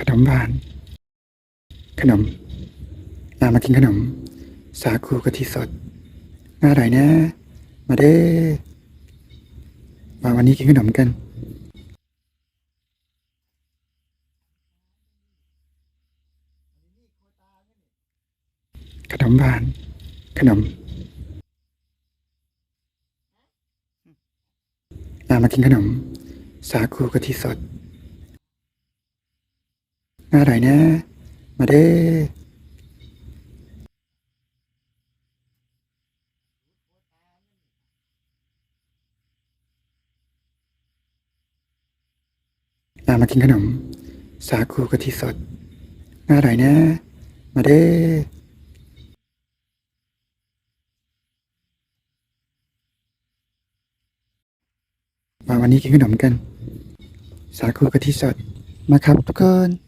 ขนมหวาน ขนมอามากินขนม สาคูกะทิสดน่าอร่อยนะ มาเด้อมาวันนี้กินขนมกันขนมหวาน ขนมอามากินขนม สาคูกะทิสด น่าอร่อยนะ มาเด้อามากินขนม สาคูกะทิสดน่าอร่อยนะ มาเด้อมาวันนี้กินขนมกัน สาคูกะทิสดมาครับทุกคน